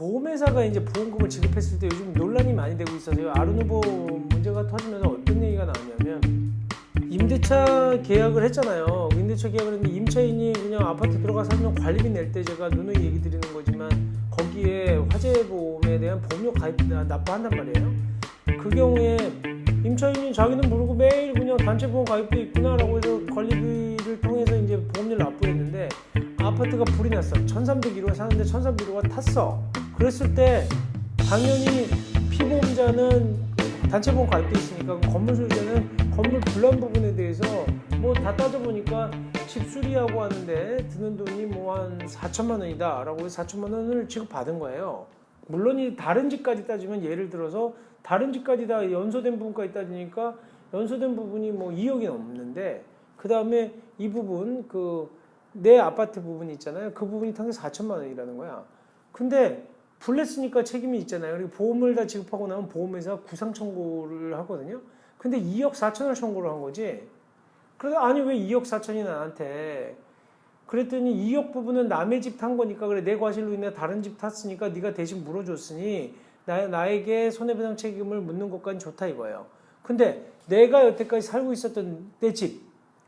보험회사가 이제 보험금을 지급했을 때 요즘 논란이 많이 되고 있어서요. 아르누보 문제가 터지면서 어떤 얘기가 나오냐면 임대차 계약을 했잖아요. 임대차 계약을 했는데 임차인이 그냥 아파트 들어가 살면 관리비 낼 때 제가 누누이 얘기 드리는 거지만 거기에 화재 보험에 대한 보험료 가입 납부한단 말이에요. 그 경우에 임차인이 자기는 모르고 매일 그냥 단체 보험 가입돼 있구나라고 해서 관리비를 통해서 이제 보험료를 납부했는데 아파트가 불이 났어. 1301호 사는데 1301호가 탔어. 그랬을 때 당연히 피보험자는 단체 보험 가입돼 있으니까 그 건물 소유자는 건물 불난 부분에 대해서 뭐 다 따져보니까 집 수리하고 하는데 드는 돈이 뭐 한 4천만 원이다 라고 해서 4천만 원을 지급받은 거예요. 물론 이 다른 집까지 따지면 예를 들어서 다른 집까지 다 연소된 부분까지 따지니까 연소된 부분이 뭐 2억이 넘는데 그 다음에 이 부분 그 내 아파트 부분 있잖아요. 그 부분이 당시 4천만 원이라는 거야. 근데 불냈으니까 책임이 있잖아요. 그리고 보험을 다 지급하고 나면 보험회사 구상 청구를 하거든요. 근데 2억 4천을 청구를 한 거지. 그래서 아니 왜 2억 4천이 나한테 그랬더니 2억 부분은 남의 집 탄 거니까 그래 내 과실로 인해 다른 집 탔으니까 네가 대신 물어줬으니 나, 나에게 손해배상 책임을 묻는 것까지 좋다 이거예요. 근데 내가 여태까지 살고 있었던 내 집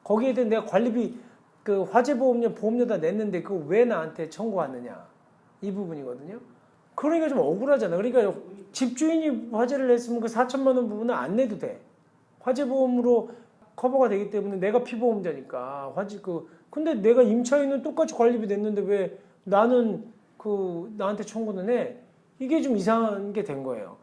거기에 대한 내가 관리비 그 화재보험료 보험료 다 냈는데 그거 왜 나한테 청구하느냐 이 부분이거든요. 그러니까 좀 억울하잖아. 그러니까 집주인이 화재를 냈으면 그 4천만 원 부분은 안 내도 돼. 화재보험으로 커버가 되기 때문에 내가 피보험자니까 화재 그 근데 내가 임차인은 똑같이 관리비 냈는데 왜 나는 그 나한테 청구는 해? 이게 좀 이상한 게 된 거예요.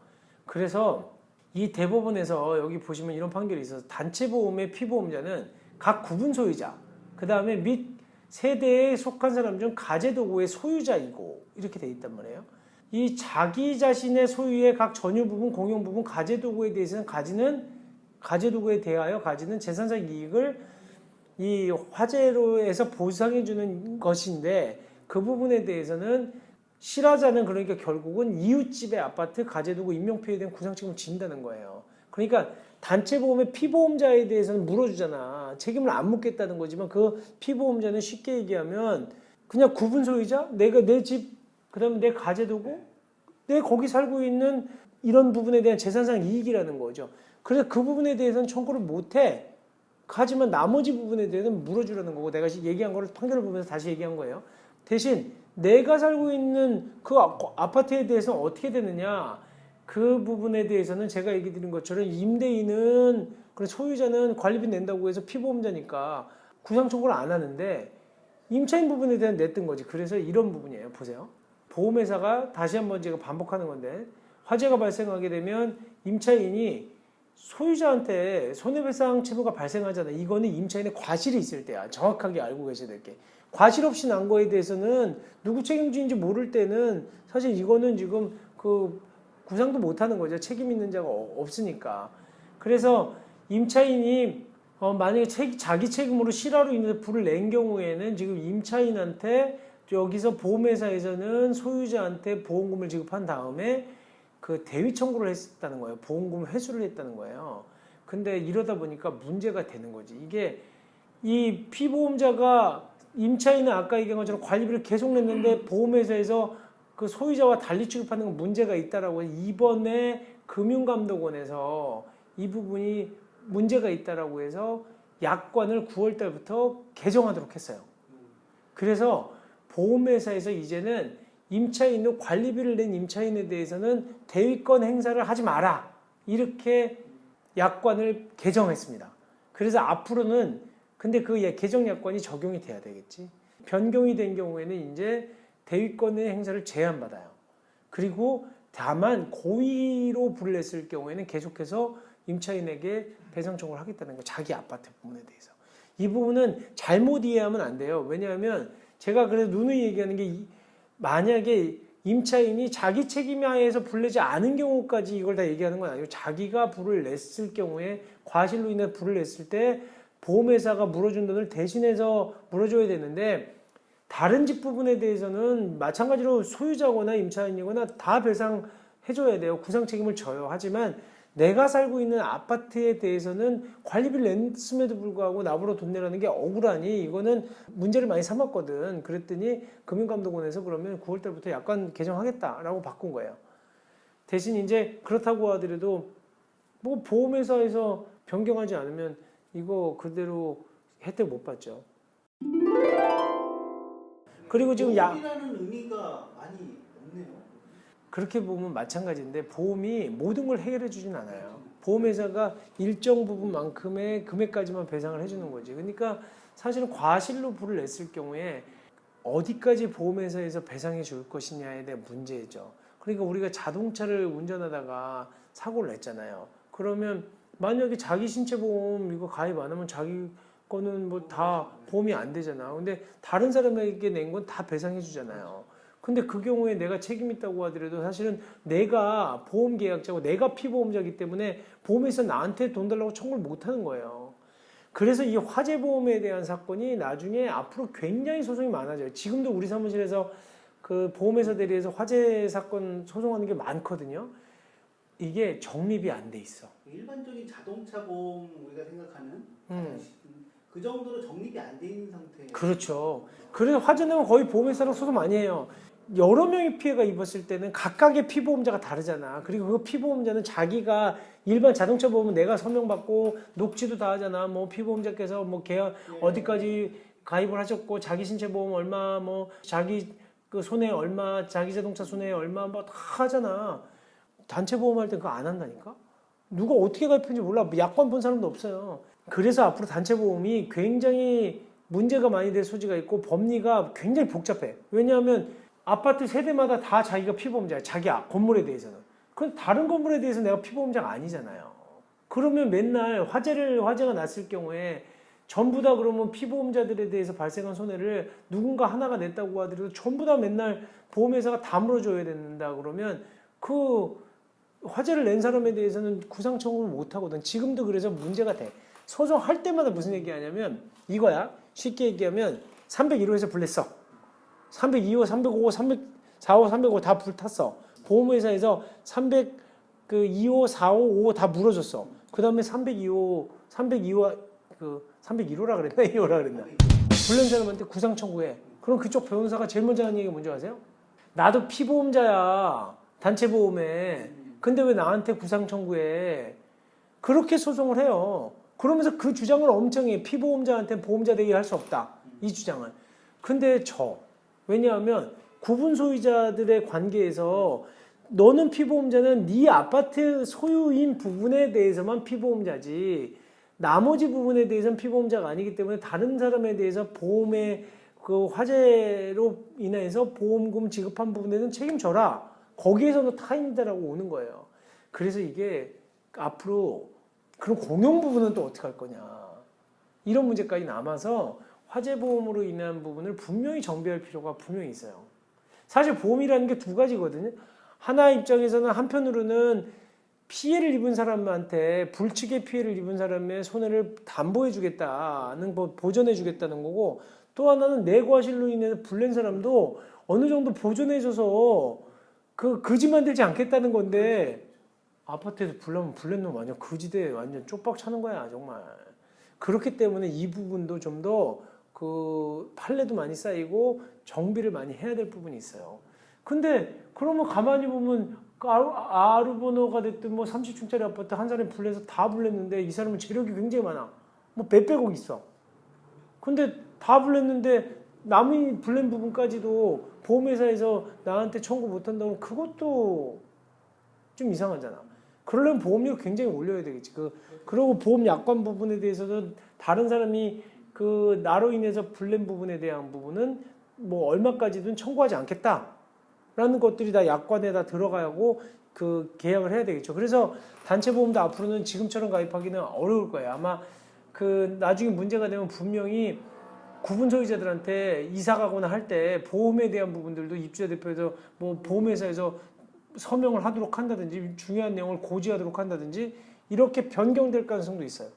그래서 이 대법원에서 여기 보시면 이런 판결이 있어서 단체 보험의 피보험자는 각 구분 소유자, 그 다음에 및 세대에 속한 사람 중 가제도구의 소유자이고 이렇게 돼 있단 말이에요. 이 자기 자신의 소유의 각 전유 부분, 공용 부분, 가제 도구에 대해서는 가지는 가제 도구에 대하여 가지는 재산상 이익을 이 화재로에서 보상해 주는 것인데 그 부분에 대해서는 실화자는 그러니까 결국은 이웃집의 아파트 가제 도구 인명피해에 대한 구상책임을 진다는 거예요. 그러니까 단체 보험의 피보험자에 대해서는 물어주잖아. 책임을 안 묻겠다는 거지만 그 피보험자는 쉽게 얘기하면 그냥 구분 소유자, 내가 내 집, 그 다음에 내 가제도구, 내 거기 살고 있는 이런 부분에 대한 재산상 이익이라는 거죠. 그래서 그 부분에 대해서는 청구를 못 해. 하지만 나머지 부분에 대해서는 물어주라는 거고 내가 얘기한 거를 판결을 보면서 다시 얘기한 거예요. 대신 내가 살고 있는 그 아- 아파트에 대해서는 어떻게 되느냐 그 부분에 대해서는 제가 얘기 드린 것처럼 임대인은 그런 소유자는 관리비 낸다고 해서 피보험자니까 구상 청구를 안 하는데 임차인 부분에 대한 냈던 거지. 그래서 이런 부분이에요. 보세요. 보험회사가 다시 한번 제가 반복하는 건데 화재가 발생하게 되면 임차인이 소유자한테 손해배상 채무가 발생하잖아요. 이거는 임차인의 과실이 있을 때야. 정확하게 알고 계셔야 될 게. 과실 없이 난 거에 대해서는 누구 책임지인지 모를 때는 사실 이거는 지금 그 구상도 못 하는 거죠. 책임 있는 자가 어- 없으니까. 그래서 임차인이 어, 만약에 책- 자기 책임으로 실화로 인해서 불을 낸 경우에는 지금 임차인한테 여기서 보험회사에서는 소유자한테 보험금을 지급한 다음에 그 대위 청구를 했다는 거예요. 보험금 회수를 했다는 거예요. 근데 이러다 보니까 문제가 되는 거지. 이게 이 피보험자가 임차인은 아까 얘기한 것처럼 관리비를 계속 냈는데 보험회사에서 그 소유자와 달리 취급하는 건 문제가 있다라고 이번에 금융감독원에서 이 부분이 문제가 있다라고 해서 약관을 9월 달부터 개정하도록 했어요. 그래서 보험회사에서 이제는 임차인은 관리비를 낸 임차인에 대해서는 대위권 행사를 하지 마라. 이렇게 약관을 개정했습니다. 그래서 앞으로는 근데 그 예- 개정 약관이 적용이 돼야 되겠지. 변경이 된 경우에는 이제 대위권의 행사를 제한받아요. 그리고 다만 고의로 불을 냈을 경우에는 계속해서 임차인에게 배상 청구를 하겠다는 거 자기 아파트 부분에 대해서. 이 부분은 잘못 이해하면 안 돼요. 왜냐하면 제가 그래서 누누이 얘기하는 게 이- 만약에 임차인이 자기 책임 하에서 불내지 않은 경우까지 이걸 다 얘기하는 건 아니고 자기가 불을 냈을 경우에 과실로 인해 불을 냈을 때 보험회사가 물어준 돈을 대신해서 물어줘야 되는데 다른 집 부분에 대해서는 마찬가지로 소유자거나 임차인이거나 다 배상해줘야 돼요. 구상 책임을 져요. 하지만 내가 살고 있는 아파트에 대해서는 관리비를 냈음에도 불구하고 나보러 돈 내라는 게 억울하니 이거는 문제를 많이 삼았거든. 그랬더니 금융감독원에서 그러면 9월 달부터 약관 개정하겠다라고 바꾼 거예요. 대신 이제 그렇다고 하더라도 뭐 보험회사에서 변경하지 않으면 이거 그대로 혜택 못 받죠. 그리고 지금 야 의미가 많이. 그렇게 보면 마찬가지인데 보험이 모든 걸 해결해 주진 않아요. 보험회사가 일정 부분만큼의 금액까지만 배상을 해주는 거지. 그러니까 사실은 과실로 부를 냈을 경우에 어디까지 보험회사에서 배상해 줄 것이냐에 대한 문제죠. 그러니까 우리가 자동차를 운전하다가 사고를 냈잖아요. 그러면 만약에 자기 신체 보험 이거 가입 안 하면 자기 거는 뭐 다 보험이 안 되잖아. 근데 다른 사람에게 낸 건 다 배상해 주잖아요. 근데 그 경우에 내가 책임 있다고 하더라도 사실은 내가 보험 계약자고 내가 피보험자이기 때문에 보험에서 나한테 돈 달라고 청구를 못 하는 거예요. 그래서 이 화재 보험에 대한 사건이 나중에 앞으로 굉장히 소송이 많아져요. 지금도 우리 사무실에서 그 보험회사 대리해서 화재 사건 소송하는 게 많거든요. 이게 정립이 안 돼 있어. 일반적인 자동차 보험 우리가 생각하는 음. 그 정도로 정립이 안 돼 있는 상태. 그렇죠. 그래서 화재는 거의 보험회사랑 소송 많이 해요. 여러 명이 피해가 입었을 때는 각각의 피보험자가 다르잖아. 그리고 그 피보험자는 자기가 일반 자동차 보험은 내가 서명받고 녹취도 다 하잖아. 뭐 피보험자께서 뭐 계약 예. 어디까지 가입을 하셨고 자기 신체 보험 얼마 뭐 자기 그 손해 얼마 자기 자동차 손해 얼마 뭐 다 하잖아. 단체 보험할 때 그거 안 한다니까. 누가 어떻게 가입했는지 몰라. 뭐 약관 본 사람도 없어요. 그래서 앞으로 단체 보험이 굉장히 문제가 많이 될 소지가 있고 법리가 굉장히 복잡해. 왜냐하면 아파트 세대마다 다 자기가 피보험자야. 자기 아- 건물에 대해서는. 그건 다른 건물에 대해서 내가 피보험자가 아니잖아요. 그러면 맨날 화재를 화재가 났을 경우에 전부 다 그러면 피보험자들에 대해서 발생한 손해를 누군가 하나가 냈다고 하더라도 전부 다 맨날 보험회사가 다 물어줘야 된다 그러면 그 화재를 낸 사람에 대해서는 구상 청구를 못 하거든. 지금도 그래서 문제가 돼. 소송할 때마다 무슨 얘기하냐면 이거야. 쉽게 얘기하면 301호에서 불냈어. 302호, 305, 304호, 305다 불탔어. 보험회사에서 300, 그 2호, 4호, 5호 다 물어줬어. 그 다음에 302호, 302호, 그 301호라 그랬나? 2호라 그랬나? 불낸 사람한테 구상 청구해. 그럼 그쪽 변호사가 제일 먼저 하는 얘기가 뭔지 아세요? 나도 피보험자야. 단체 보험에. 근데 왜 나한테 구상 청구해? 그렇게 소송을 해요. 그러면서 그 주장을 엄청 해. 피보험자한테 보험자 되게 할 수 없다. 이 주장을. 근데 저. 왜냐하면 구분 소유자들의 관계에서 너는 피보험자는 네 아파트 소유인 부분에 대해서만 피보험자지 나머지 부분에 대해서는 피보험자가 아니기 때문에 다른 사람에 대해서 보험의 그 화재로 인해서 보험금 지급한 부분에는 책임져라. 거기에서는 타인이다라고 오는 거예요. 그래서 이게 앞으로 그럼 공용 부분은 또 어떻게 할 거냐. 이런 문제까지 남아서 화재 보험으로 인한 부분을 분명히 정비할 필요가 분명히 있어요. 사실 보험이라는 게 두 가지거든요. 하나 입장에서는 한편으로는 피해를 입은 사람한테 불측의 피해를 입은 사람의 손해를 담보해 주겠다는 뭐 보전해 주겠다는 거고 또 하나는 내 과실로 인해서 불낸 사람도 어느 정도 보존해 줘서 그 거지 만들지 않겠다는 건데 아파트에서 불나면 불낸 놈 완전 거지대 완전 쪽박 차는 거야 정말 그렇기 때문에 이 부분도 좀 더 그 판례도 많이 쌓이고 정비를 많이 해야 될 부분이 있어요. 근데 그러면 가만히 보면 그 아르보노가 됐든 뭐 30층짜리 아파트 한 사람이 불내서 다 불냈는데 이 사람은 재력이 굉장히 많아. 뭐 몇백억 있어. 근데 다 불냈는데 남이 불낸 부분까지도 보험회사에서 나한테 청구 못 한다면 그것도 좀 이상하잖아. 그러려면 보험료 굉장히 올려야 되겠지. 그 그리고 보험 약관 부분에 대해서도 다른 사람이 그 나로 인해서 불낸 부분에 대한 부분은 뭐 얼마까지든 청구하지 않겠다라는 것들이 다 약관에 다 들어가고 그 계약을 해야 되겠죠. 그래서 단체 보험도 앞으로는 지금처럼 가입하기는 어려울 거예요. 아마 그 나중에 문제가 되면 분명히 구분 소유자들한테 이사 가거나 할 때 보험에 대한 부분들도 입주자 대표에서 뭐 보험회사에서 서명을 하도록 한다든지 중요한 내용을 고지하도록 한다든지 이렇게 변경될 가능성도 있어요.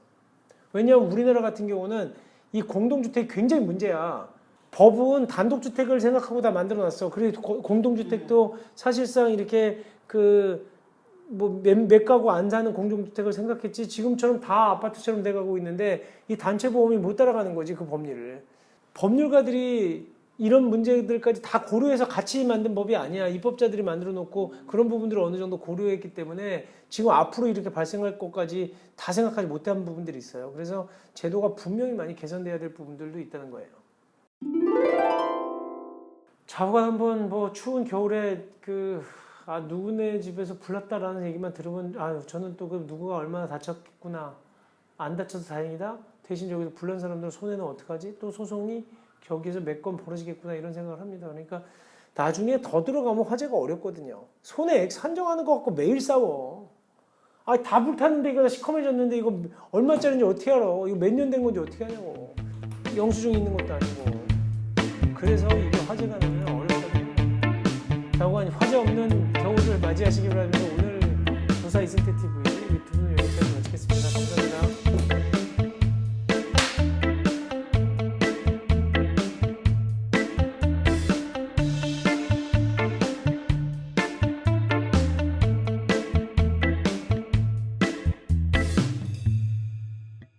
왜냐하면 우리나라 같은 경우는 이 공동주택이 굉장히 문제야. 법은 단독주택을 생각하고 다 만들어놨어. 그리고 고- 공동주택도 사실상 이렇게 그 뭐몇 몇 가구 안 사는 공동주택을 생각했지 지금처럼 다 아파트처럼 돼가고 있는데 이 단체 보험이 못 따라가는 거지 그 법률을 법률가들이 이런 문제들까지 다 고려해서 같이 만든 법이 아니야. 입법자들이 만들어 놓고 그런 부분들을 어느 정도 고려했기 때문에 지금 앞으로 이렇게 발생할 것까지 다 생각하지 못한 부분들이 있어요. 그래서 제도가 분명히 많이 개선돼야 될 부분들도 있다는 거예요. 좌우가 한번 뭐 추운 겨울에 그 아 누구네 집에서 불났다라는 얘기만 들으면 아 저는 또 그 누구가 얼마나 다쳤겠구나. 안 다쳐서 다행이다. 대신 저기서 불난 사람들 손해는 어떡하지? 또 소송이 거기에서 몇 건 벌어지겠구나 이런 생각을 합니다. 그러니까 나중에 더 들어가면 화제가 어렵거든요. 손해액 산정하는 거 갖고 매일 싸워. 아 다 불탔는데 이거 시커매졌는데 이거 얼마짜리인지 어떻게 알아? 이거 몇 년 된 건지 어떻게 하냐고. 영수증이 있는 것도 아니고. 그래서 이게 화제가 나면 어렵다는 거예요. 자고간 화제 없는 겨울을 맞이하시기 바라면서 오늘 조사 이승태 TV